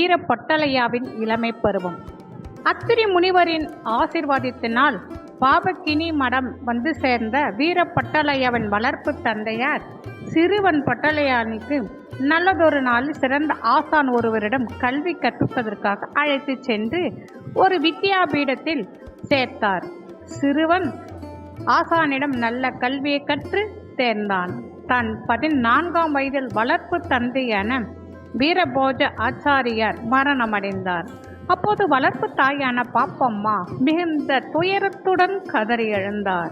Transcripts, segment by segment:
வீரப்பட்டலையாவின் இளமை பருவம். அத்திரி முனிவரின் ஆசிர்வாதத்தினால் பாபக்கினி மடம் வந்து சேர்ந்த வீரப்பட்டலையாவின் வளர்ப்பு தந்தையார் சிறுவன் பட்டலையானுக்கு நல்லதொரு நாளில் சிறந்த ஆசான் ஒருவரிடம் கல்வி கற்பிப்பதற்காக அழைத்து சென்று ஒரு வித்யாபீடத்தில் சேர்த்தார். சிறுவன் ஆசானிடம் நல்ல கல்வியை கற்று சேர்ந்தான் தன் பதினான்காம் வயதில் வளர்ப்பு தந்தையான வீரபோஜ ஆச்சாரியார் மரணமடைந்தார். அப்போது வளர்ப்பு தாயான பாப்பம்மா மிகுந்த துயரத்துடன் கதறி எழுந்தார்.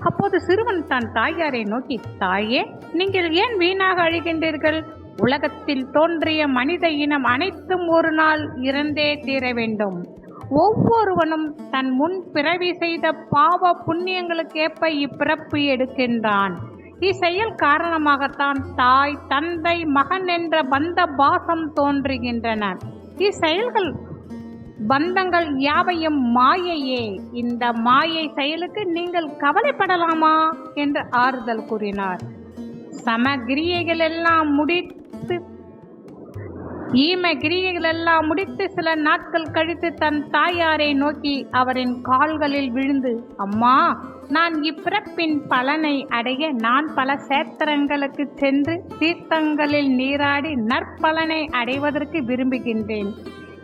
அப்போது சிறுவன் தன் தாயாரை நோக்கி தாயே நீங்கள் ஏன் வீணாக அழுகின்றீர்கள்? உலகத்தில் தோன்றிய மனித இனம் அனைத்தும் ஒரு நாள் இறந்தே தீர வேண்டும். ஒவ்வொருவனும் தன் முன் பிறவி செய்த பாவ புண்ணியங்களுக்கேற்ப இப்பிறப்பு எடுக்கின்றான். இச்செயல் காரணமாகத்தான் தாய் தந்தை மகன் என்ற பந்த பாசம் தோன்றுகின்றன. இச்செயல்கள் பந்தங்கள் யாவையும் மாயையே. இந்த மாயை செயலுக்கு நீங்கள் கவலைப்படலாமா? என்று ஆறுதல் கூறினார். சமகிரியைகள் எல்லாம் முடித்து ஈம கிரியைகள் எல்லாம் முடித்து சில நாட்கள் கழித்து தன் தாயாரை நோக்கி அவரின் கால்களில் விழுந்து அம்மா நான் இப்பிறப்பின் பலனை அடைய நான் பல சேத்திரங்களுக்கு சென்று தீர்த்தங்களில் நீராடி நற்பலனை அடைவதற்கு விரும்புகின்றேன்.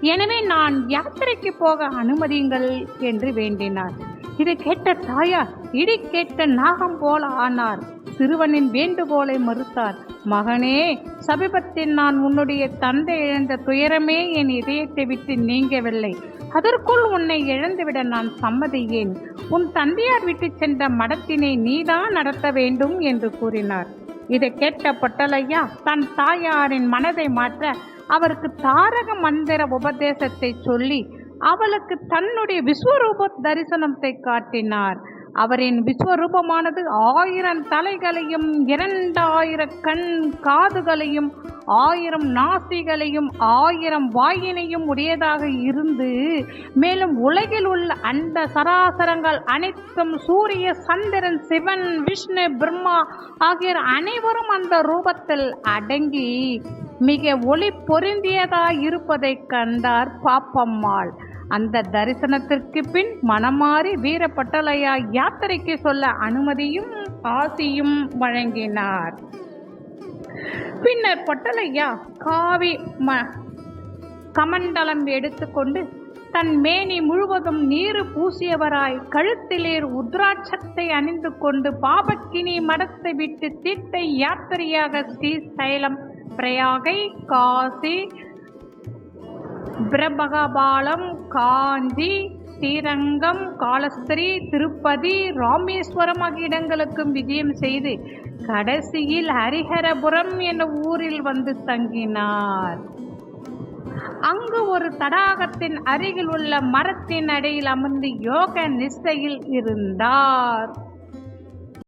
எனவே நான் யாத்திரைக்கு போக அனுமதியுங்கள் என்று வேண்டினார். இதை கேட்ட தாயார் இடி கேட்ட நாகம் போல ஆனார். சிறுவனின் வேண்டுகோளை மறுத்தார். மகனே சமீபத்தில் நான் உன்னுடைய தந்தை இழந்த துயரமே என் இதயத்தை விட்டு நீங்கவில்லை. அதற்குள் உன்னை இழந்துவிட நான் சம்மதியேன். உன் தந்தையார் விட்டு சென்ற மடத்தினை நீதான் நடத்த வேண்டும் என்று கூறினார். இதை கேட்ட பொட்டலையா தன் தாயாரின் மனதை மாற்ற அவருக்கு தாரக மந்திர உபதேசத்தை சொல்லி அவளுக்கு தன்னுடைய விஸ்வரூப தரிசனத்தை காட்டினார். அவரின் விஸ்வரூபமானது ஆயிரம் தலைகளையும் இரண்டாயிர கண் காதுகளையும் ஆயிரம் நாசிகளையும் ஆயிரம் வாயினையும் உடையதாக இருந்து மேலும் உலகில் உள்ள அந்த சராசரங்கள் அனைத்தும் சூரிய சந்திரன் சிவன் விஷ்ணு பிரம்மா ஆகியோர் அனைவரும் அந்த ரூபத்தில் அடங்கி மிக ஒளி பொருந்தியதாய் இருப்பதைக் கண்டார் பாப்பம்மாள். அந்த தரிசனத்திற்கு பின் மனமாறி வீரப்பட்டலையா யாத்திரைக்கு சொல்ல அனுமதியும் ஆசியும் வழங்கினார். பின்னர் பொட்டலையா காவி ம கமண்டலம் எடுத்துக்கொண்டு தன் மேனி முழுவதும் நீரு பூசியவராய் கழுத்திலேர் உத்ராட்சத்தை அணிந்து கொண்டு பாபக்கினி மடத்தை விட்டு தீட்டை யாத்திரையாக ஸ்ரீசைலம் பிரயாகை காசி பிரபகபாலம் காஞ்சி ஸ்ரீரங்கம் காலஸ்திரி திருப்பதி ராமேஸ்வரம் ஆகிய இடங்களுக்கும் விஜயம் செய்து கடைசியில் ஹரிஹரபுரம் என்ற ஊரில் வந்து தங்கினார். அங்கு ஒரு தடாகத்தின் அருகில் உள்ள மரத்தின் அடியில் அமர்ந்து யோக நிஷ்டையில் இருந்தார்.